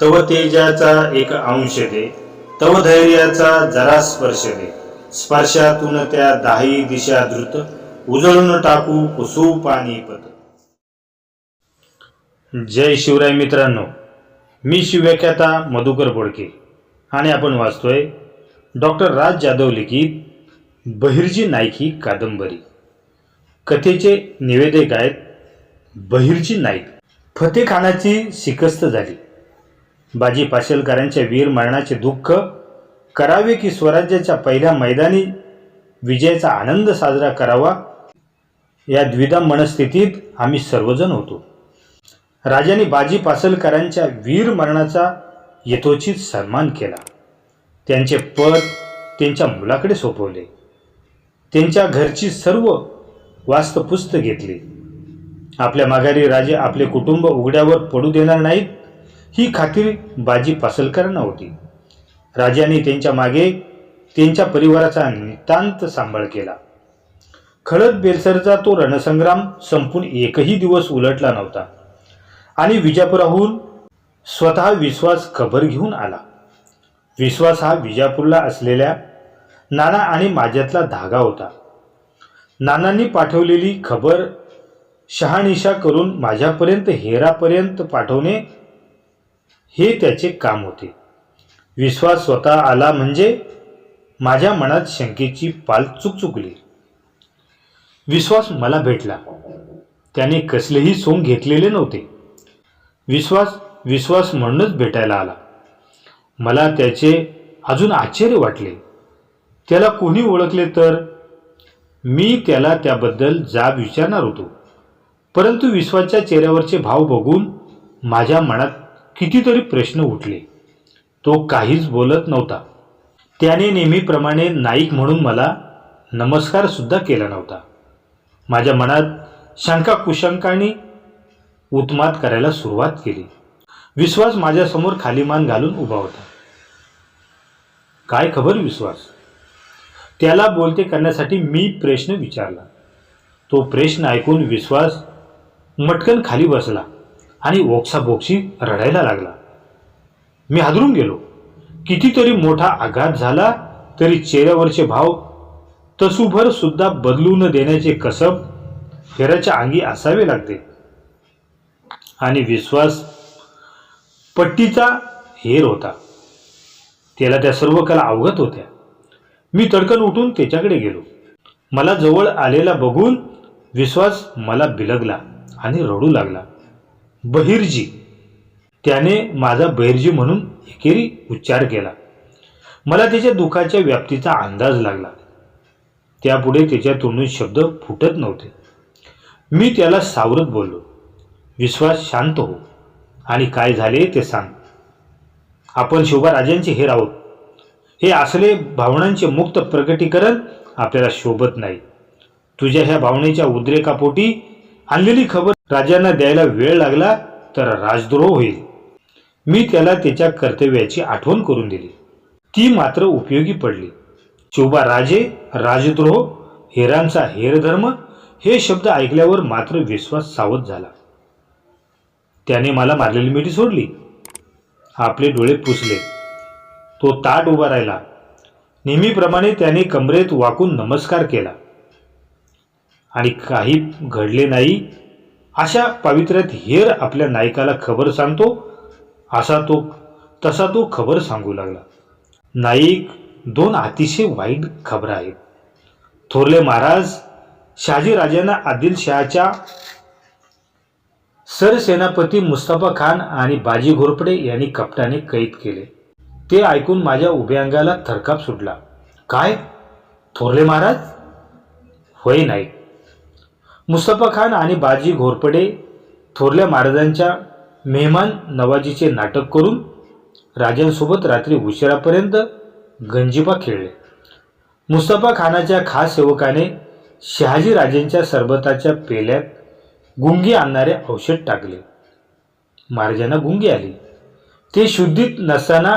तव तेजाचा एक अंश दे तव धैर्याचा जरा स्पर्श दे. स्पर्शातून त्या दाही दिशा द्रुत उजळून टाकू कुसू पाणीपत जय शिवराय मित्रांनो मी शिवव्याख्याता मधुकर बोडके आणि आपण वाचतोय डॉक्टर राज जाधव लिखित बहिर्जी नाईक ही कादंबरी. कथेचे निवेदक आहेत बहिर्जी नाईक. फतेखानाची शिकस्त झाली. बाजी पाशेलकरांच्या वीर मरणाचे दुःख करावे की स्वराज्याच्या पहिल्या मैदानी विजयाचा आनंद साजरा करावा? या द्विधा मनस्थितीत आम्ही सर्वजण होतो. राजाने बाजी पासलकरांच्या वीर मरणाचा यथोचित सन्मान केला. त्यांचे पद त्यांच्या मुलाकडे सोपवले. त्यांच्या घरची सर्व वास्तपुस्त घेतली. आपल्या माघारी राजे आपले कुटुंब उघड्यावर पडू देणार नाहीत. ही खात्री बाजी पासलकरांना होती. राजाने त्यांच्या मागे त्यांच्या परिवाराचा नितांत सांभाळ केला. खळद बेलसरचा तो रणसंग्राम संपून एकही दिवस उलटला नव्हता. आणि विजापुराहून स्वतः विश्वास खबर घेऊन आला. विश्वास हा विजापूरला असलेल्या नाना आणि माझ्यातला धागा होता. नानांनी पाठवलेली खबर शहानिशा करून माझ्यापर्यंत हेरापर्यंत पाठवणे हे त्याचे काम होते. विश्वास स्वतः आला म्हणजे माझ्या मनात शंकेची पाल चुकचुकली विश्वास मला भेटला. त्याने कसलेही सोंग घेतलेले नव्हते. विश्वास विश्वास म्हणूनच भेटायला आला. मला त्याचे अजून आश्चर्य वाटले. त्याला कोणी ओळखले तर? मी त्याला त्याबद्दल जाब विचारणार होतो. परंतु विश्वाच्या चेहऱ्यावरचे भाव बघून माझ्या मनात कितीतरी प्रश्न उठले. तो काहीच बोलत नव्हता. त्याने नेहमीप्रमाणे नाईक म्हणून मला नमस्कारसुद्धा केला नव्हता. माझ्या मनात शंका कुशंकाने उत्मात करायला सुरुवात केली. विश्वास माझ्यासमोर खाली मान घालून उभा होता. काय खबर विश्वास? त्याला बोलते करण्यासाठी मी प्रश्न विचारला. तो प्रश्न ऐकून विश्वास मटकन खाली बसला. आणि ओक्साबोक्शी रडायला लागला. मी हादरून गेलो. कितीतरी मोठा आघात झाला तरी चेहऱ्यावरचे भाव तसूभर सुद्धा बदलू न देण्याचे कसब फेराच्या अंगी असावे लागते. आणि विश्वास पट्टीचा हेर होता. त्याला त्या सर्व कला अवगत होत्या. मी तडकन उठून त्याच्याकडे गेलो. मला जवळ आलेला बघून विश्वास मला बिलगला आणि रडू लागला. बहिर्जी. त्याने माझा बहिर्जी म्हणून एकेरी उच्चार केला. मला त्याच्या दुःखाच्या व्याप्तीचा अंदाज लागला. त्यापुढे त्याच्या तोंडून शब्द फुटत नव्हते. मी त्याला सावरत बोललो. विश्वास शांत हो. आणि काय झाले ते सांग. आपण शोभाराजांचे हेर आहोत. हे असले भावनांचे मुक्त प्रकटीकरण आपल्याला शोभत नाही. तुझ्या ह्या भावनेच्या उद्रेकापोटी आणलेली खबर राजांना द्यायला वेळ लागला तर राजद्रोह होईल. मी त्याला त्याच्या कर्तव्याची आठवण करून दिली. ती मात्र उपयोगी पडली. चोबा राजे राजद्रोह हेरांचा हेरधर्म हे शब्द ऐकल्यावर मात्र विश्वास सावध झाला. त्याने मला मारलेली मिठी सोडली. आपले डोळे पुसले. तो ताट उभा राहिला. नेहमीप्रमाणे त्याने कमरेत वाकून नमस्कार केला. आणि काही घडले नाही अशा पावित्र्यात हेर आपल्या नायकाला खबर सांगतो असा तो तसा तो खबर सांगू लागला. नाईक दोन अतिशय वाईट खबर आहेत. थोरले महाराज शहाजी राजांना आदिलशहाच्या सरसेनापती मुस्तफा खान आणि बाजी घोरपडे यांनी कपटाने कैद केले. ते ऐकून माझ्या उभ्या अंगाला थरकाप सुटला. काय? थोरले महाराज? होय नाईक. मुस्तफा खान आणि बाजी घोरपडे थोरल्या महाराजांच्या मेहमान नवाजीचे नाटक करून राजांसोबत रात्री उशिरापर्यंत गंजिबा खेळले. मुस्तफा खानाच्या खास सेवकाने शहाजी राजेंच्या सरबताच्या पेल्यात गुंगी आणणारे औषध टाकले. महाराजांना गुंगी आली. ते शुद्धीत नसताना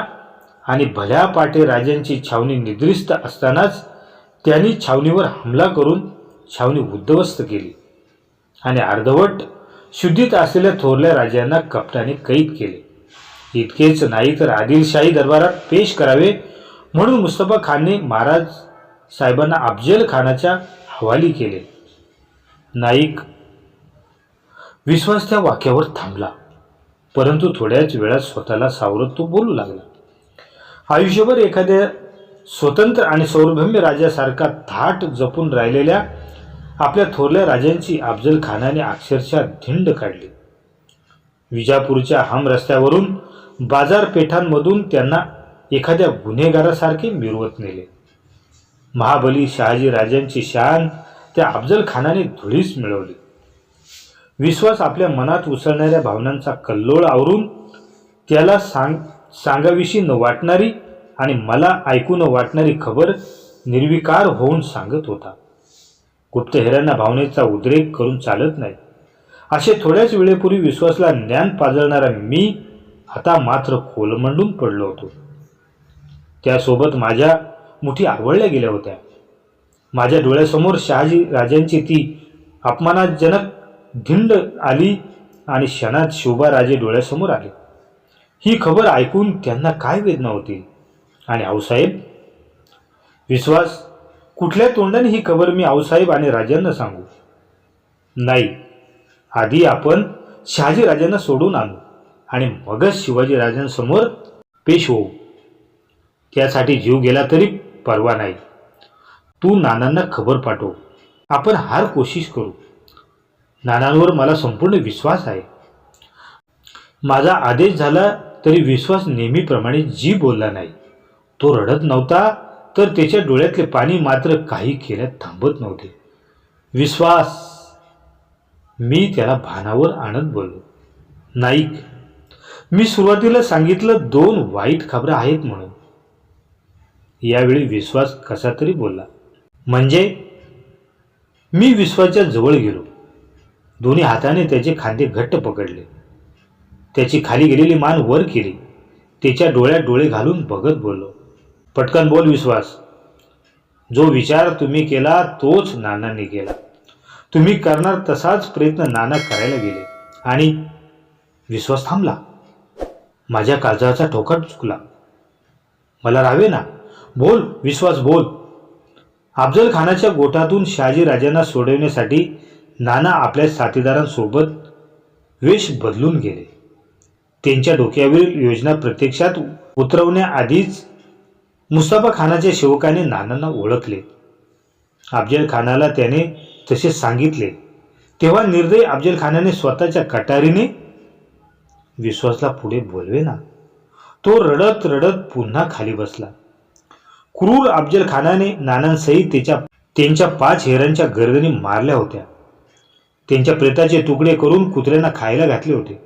आणि भल्या पाटे राजांची छावणी निद्रिस्त असतानाच त्यांनी छावणीवर हमला करून छावणी उद्ध्वस्त केली. आणि अर्धवट शुद्धीत असलेल्या थोरल्या राजांना कपटाने कैद केले. इतकेच नाही तर आदिलशाही दरबारात पेश करावे म्हणून मुस्तफा खानने महाराज साहेबांना अफजल खानाच्या हवाली केले. नाईक विश्वास त्या वाक्यावर थांबला. परंतु थोड्याच वेळात स्वतःला सावरत तो बोलू लागला. आयुष्यभर एखाद्या स्वतंत्र आणि सौरभम्य राजासारखा थाट जपून राहिलेल्या आपल्या थोरल्या राजांची अफजल खानाने अक्षरशः धिंड काढली. विजापूरच्या हम रस्त्यावरून बाजारपेठांमधून त्यांना एखाद्या गुन्हेगारासारखे मिरवत नेले. महाबली शहाजी राजांची शान त्या अफजल खानाने धुळीस मिळवली. विश्वास आपल्या मनात उसळणाऱ्या भावनांचा कल्लोळ आवरून त्याला सांग सांगाविषयी न वाटणारी आणि मला ऐकू न वाटणारी खबर निर्विकार होऊन सांगत होता. गुप्तहेरांना भावनेचा उद्रेक करून चालत नाही. असे थोड्याच वेळेपूर्वी विश्वासला ज्ञान पाजळणारा मी आता मात्र कोलमंडून पडलो होतो. त्यासोबत माझ्या मुठी आवळल्या गेल्या होत्या. माझ्या डोळ्यासमोर शहाजी राजांची ती अपमानाजनक धिंड आली आणि क्षणात शोभाराजे डोळ्यासमोर आले. ही खबर ऐकून त्यांना काय वेदना होती आणि आऊसाहेब विश्वास कुठल्या तोंडाने ही खबर मी आऊसाहेब आणि राजांना सांगू? नाही. आधी आपण शहाजी राजांना सोडून आणू आणि मगच शिवाजी राजांसमोर पेश होऊ. त्यासाठी जीव गेला तरी परवा नाही. तू नानांना खबर पाठव. आपण हार कोशिश करू. नानांवर मला संपूर्ण विश्वास आहे. माझा आदेश झाला तरी विश्वास नेहमीप्रमाणे जी बोलला नाही तो रडत नव्हता तर त्याच्या डोळ्यातले पाणी मात्र काही केल्यात थांबत नव्हते. विश्वास! मी त्याला भानावर आणत बोललो. नाईक मी सुरुवातीला सांगितलं दोन वाईट खबरं आहेत म्हणून. यावेळी विश्वास कसा तरी बोलला. म्हणजे? मी विश्वाच्या जवळ गेलो. दोन्ही हाताने त्याचे खांदे घट्ट पकडले. त्याची खाली गेलेली मान वर केली. त्याच्या डोळ्यात डोळे घालून बघत बोललो. पटकन बोल विश्वास. जो विचार तुम्ही केला तोच नानांनी केला. तुम्ही करणार तसाच प्रयत्न नाना करायला गेले. आणि विश्वास थांबला. माझ्या काळजाचा ठोका चुकला. मला राहावे ना. बोल विश्वास बोल. अफजल खानाच्या गोठातून शहाजी राजांना सोडवण्यासाठी नाना आपल्या साथीदारांसोबत वेश बदलून गेले. त्यांच्या डोक्यावरील योजना प्रत्यक्षात उतरवण्याआधीच मुस्ताफा खानाच्या शेवकाने नानांना ओळखले. अफजल खानाला त्याने तसे सांगितले. तेव्हा निर्दयी अफजल खानाने स्वतःच्या कटारीने विश्वासला पुढे बोलवे ना तो रडत रडत पुन्हा खाली बसला. क्रूर अफजल खानाने नानांसहित त्याच्या त्यांच्या पाच हेरांच्या गर्दनी मारल्या होत्या. त्यांच्या प्रेताचे तुकडे करून कुत्र्यांना खायला घातले होते.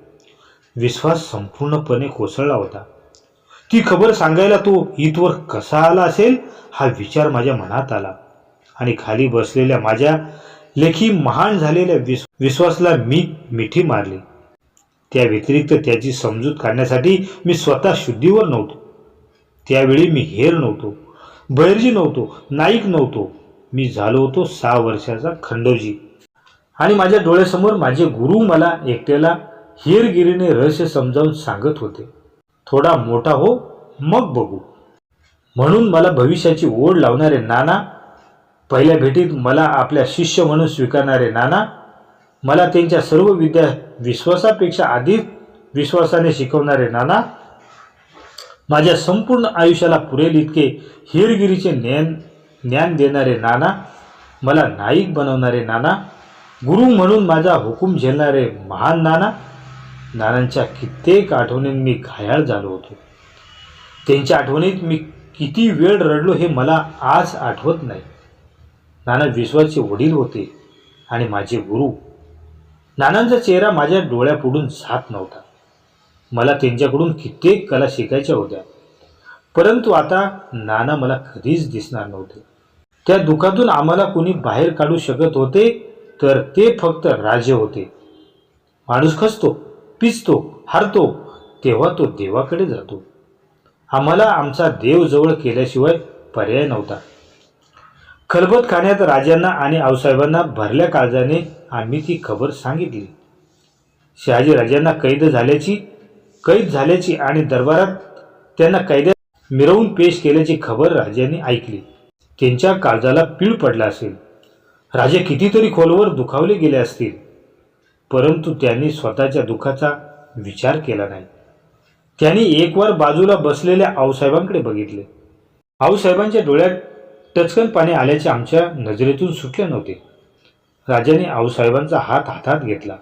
विश्वास संपूर्णपणे कोसळला होता. ती खबर सांगायला तो हितवर कसा आला असेल हा विचार माझ्या मनात आला. आणि खाली बसलेल्या माझ्या लेखी महान झालेल्या विस विश्वासला मी मिठी मारली. त्या व्यतिरिक्त त्याची समजूत काढण्यासाठी मी स्वतः शुद्धीवर नव्हतो. त्यावेळी मी हेर नव्हतो बैरजी नव्हतो नाईक नव्हतो. मी झालो होतो सहा वर्षाचा खंडोजी. आणि माझ्या डोळ्यासमोर माझे गुरु मला एकट्याला हेरगिरीने रहस्य समजावून सांगत होते. थोडा मोठा हो मग बघू. म्हणून मला भविष्याची ओढ लावणारे नाना पहिल्या भेटीत मला आपल्या शिष्य म्हणून स्वीकारणारे नाना मला त्यांच्या सर्व विद्या विश्वासापेक्षा अधिक विश्वासाने शिकवणारे नाना माझ्या संपूर्ण आयुष्याला पुरेल इतके हिरगिरीचे ज्ञान ज्ञान देणारे नाना मला नाईक बनवणारे नाना गुरु म्हणून माझा हुकूम झेलणारे महान नाना नानांच्या कित्येक आठवणीत मी घायाळ झालो होतो. त्यांच्या आठवणीत मी किती वेळ रडलो हे मला आज आठवत नाही. नाना विश्वाचे वडील होते आणि माझे गुरु. नानांचा चेहरा माझ्या डोळ्यापुढून जात नव्हता. मला त्यांच्याकडून कित्येक कला शिकायच्या होत्या. परंतु आता नाना मला कधीच दिसणार नव्हते. त्या दुःखातून आम्हाला कुणी बाहेर काढू शकत होते तर ते फक्त राजे होते. माणूस खचतो. पिचतो हारतो तेव्हा तो देवाकडे जातो. आम्हाला आमचा देव जवळ केल्याशिवाय पर्याय नव्हता. खलबत खाण्यात राजांना आणि आऊसाहेबांना भरल्या काळजाने आम्ही ती खबर सांगितली. शहाजी राजांना कैद झाल्याची कैद झाल्याची आणि दरबारात त्यांना कैद्यात मिरवून पेश केल्याची खबर राजांनी ऐकली. त्यांच्या काळजाला पीळ पडला असेल. राजे कितीतरी खोलवर दुखावले गेले असतील. परंतु त्यांनी स्वतःच्या दुःखाचा विचार केला नाही. त्यांनी एकवार बाजूला बसलेल्या आऊसाहेबांकडे बघितले. आऊसाहेबांच्या डोळ्यात टचकन पाणी आल्याचे आमच्या नजरेतून सुटले नव्हते. राजाने आऊसाहेबांचा हात हातात घेतला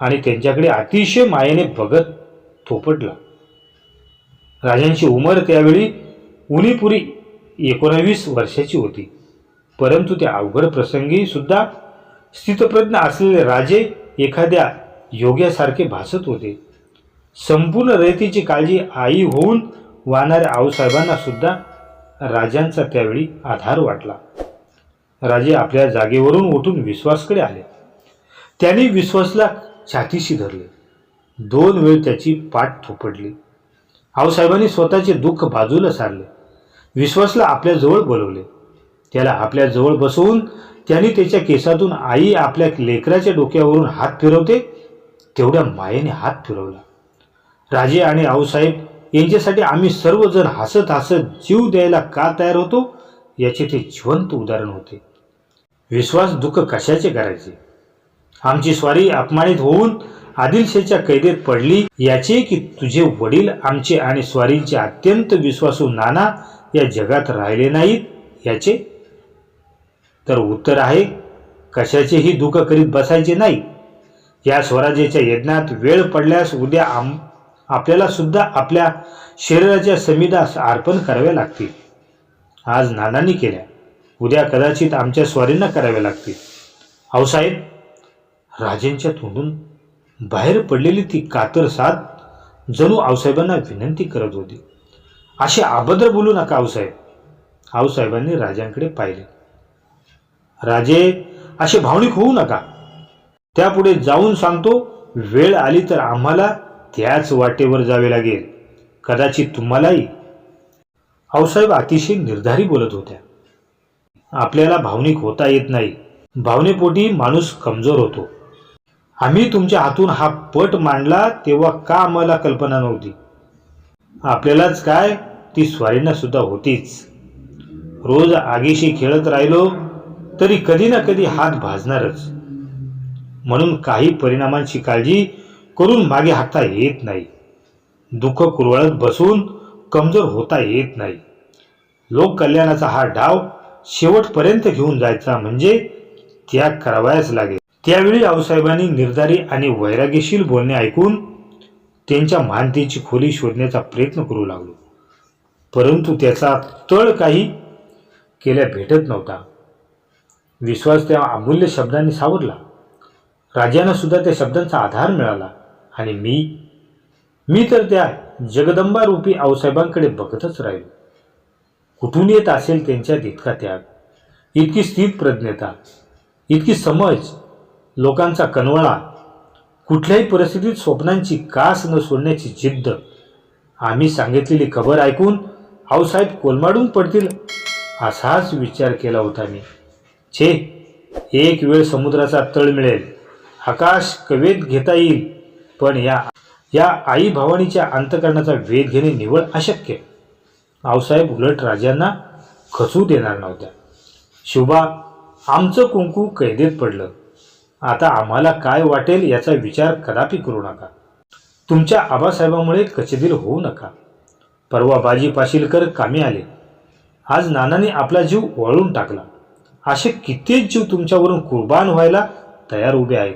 आणि त्यांच्याकडे अतिशय मायेने बघत थोपटला. राजांची उमर त्यावेळी उणीपुरी एकोणावीस वर्षाची होती. परंतु त्या अवघड प्रसंगी सुद्धा स्थितप्रज्ञ असलेले राजे एखाद्या योग्यासारखे भासत होते. संपूर्ण रयतीची काळजी आई होऊन वाहणाऱ्या आऊसाहेबांना सुद्धा राजांचा त्यावेळी आधार वाटला. राजे आपल्या जागेवरून उठून विश्वासकडे आले. त्यांनी विश्वासला छातीशी धरले. दोन वेळ त्याची पाठ थोपडली. आऊसाहेबांनी स्वतःचे दुःख बाजूला सारले. विश्वासला आपल्याजवळ बोलवले. त्याला आपल्याजवळ बसवून त्यांनी त्याच्या केसातून आई आपल्या लेकराच्या डोक्यावरून हात फिरवते तेवढ्या मायेने हात फिरवला. राजे आणि आऊसाहेब यांच्यासाठी आम्ही सर्वजण हसत हसत जीव द्यायला का तयार होतो? याचे ते जिवंत उदाहरण होते. विश्वास दुःख कशाचे करायचे? आमची स्वारी अपमानित होऊन आदिलशेच्या कैदेत पडली याचे की तुझे वडील आमचे आणि स्वारींचे अत्यंत विश्वासू नाना या जगात राहिले नाहीत? याचे तर उत्तर आहे कशाचेही दुःख करीत बसायचे नाही. या स्वराज्याच्या यज्ञात वेळ पडल्यास उद्या आम आपल्याला सुद्धा आपल्या शरीराच्या समिदास अर्पण कराव्या लागतील. आज नानांनी केल्या. उद्या कदाचित आमच्या स्वारींना कराव्या लागतील. आऊसाहेब राजेंच्या तोंडून बाहेर पडलेली ती कातर साथ जणू आऊसाहेबांना विनंती करत होती. असे अभद्र बोलू नका आऊसाहेब आऊसाहेबांनी राजांकडे पाहिले. राजे असे भावनिक होऊ नका. त्यापुढे जाऊन सांगतो वेळ आली तर आम्हाला त्याच वाटेवर जावे लागेल. कदाचित तुम्हालाही. आऊसाहेब अतिशय निर्धारी बोलत होत्या. आपल्याला भावनिक होता येत नाही. भावनेपोटी माणूस कमजोर होतो. आम्ही तुमच्या हातून हा पट मांडला तेव्हा का आम्हाला कल्पना नव्हती? आपल्यालाच काय? ती स्वारींना सुद्धा होतीच. रोज आगीशी खेळत राहिलो तरी कधी ना कधी हात भाजणारच. म्हणून काही परिणामांची काळजी करून मागे हाकता येत नाही. दुःख कुरवळत बसून कमजोर होता येत नाही. लोककल्याणाचा हा डाव शेवटपर्यंत घेऊन जायचा म्हणजे त्याग करावायच लागेल. त्यावेळी आऊसाहेबांनी निर्धारी आणि वैराग्यशील बोलणे ऐकून त्यांच्या मानतेची खोली शोधण्याचा प्रयत्न करू लागलो. परंतु त्याचा तळ काही केल्या भेटत नव्हता. विश्वास त्या अमूल्य शब्दांनी सावरला. राजांना सुद्धा त्या शब्दांचा आधार मिळाला. आणि मी मी तर त्या जगदंबा रूपी आऊसाहेबांकडे बघतच राहिलो. कुठून येत असेल त्यांच्यात इतका त्याग इतकी स्थित प्रज्ञता इतकी समज लोकांचा कनवळा कुठल्याही परिस्थितीत स्वप्नांची कास न सोडण्याची जिद्द. आम्ही सांगितलेली खबर ऐकून आऊसाहेब कोलमाडून पडतील असाच विचार केला होता मी. छे. एक वेळ समुद्राचा तळ मिळेल. आकाश कवेत घेता येईल पण या या आई भवानीच्या अंतकरणाचा वेध घेणे निवड अशक्य. आऊसाहेब उलट राजांना खचू देणार नव्हत्या. शुभा आमचं कुंकू कैदेत पडलं. आता आम्हाला काय वाटेल याचा विचार कदापि करू नका. तुमच्या आबासाहेबामुळे कचदिल होऊ नका. परवा बाजी पाशीलकर कामी आले. आज नानाने आपला जीव वळून टाकला. असे कित्येक जीव तुमच्यावरून कुर्बान व्हायला तयार उभे आहेत.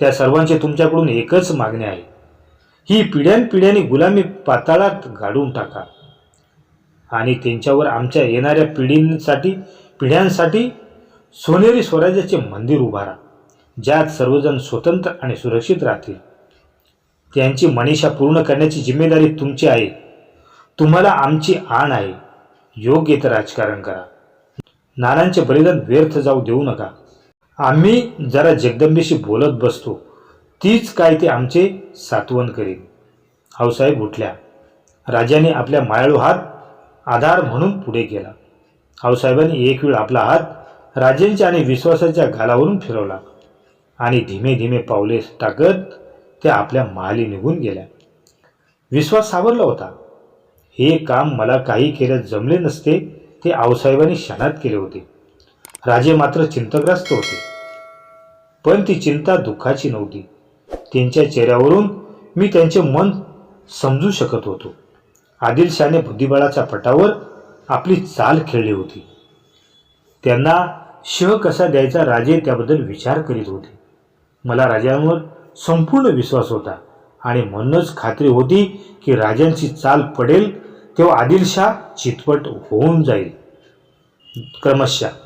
त्या सर्वांचे तुमच्याकडून एकच मागणे आहे. ही पिढ्यानपिढ्याने गुलामी पाताळात गाडून टाका. आणि त्यांच्यावर आमच्या येणाऱ्या पिढींसाठी पिढ्यांसाठी सोनेरी स्वराज्याचे मंदिर उभारा ज्यात सर्वजण स्वतंत्र आणि सुरक्षित राहतील. त्यांची मनीषा पूर्ण करण्याची जिम्मेदारी तुमची आहे. तुम्हाला आमची आण आहे. योग्य ते राजकारण करा. नानांचे बलिदान व्यर्थ जाऊ देऊ नका. आम्ही जरा जगदंबेशी बोलत बसतो. तीच काय ते आमचे सात्वन करीन. हाऊसाहेब उठल्या. राजाने आपल्या मायाळू हात आधार म्हणून पुढे केला. हाऊसाहेबांनी एक वेळ आपला हात राजेंच्या आणि विश्वासाच्या घालावरून फिरवला आणि धीमे धीमे पावले टाकत त्या आपल्या महाली निघून गेल्या. विश्वास सावरला होता. हे काम मला काही केल्यास जमले नसते ते आऊसाहेबांनी क्षणात केले होते. राजे मात्र चिंतग्रस्त होते. पण ती चिंता दुःखाची नव्हती. त्यांच्या चेहऱ्यावरून मी त्यांचे मन समजू शकत होतो. आदिलशाने बुद्धिबळाच्या पटावर आपली चाल खेळली होती. त्यांना शह कसा द्यायचा राजे त्याबद्दल विचार करीत होते. मला राजांवर संपूर्ण विश्वास होता आणि म्हणूनच खात्री होती की राजांची चाल पडेल तेव्हा आदिलशाह चितपट होऊन जाईल. क्रमशः.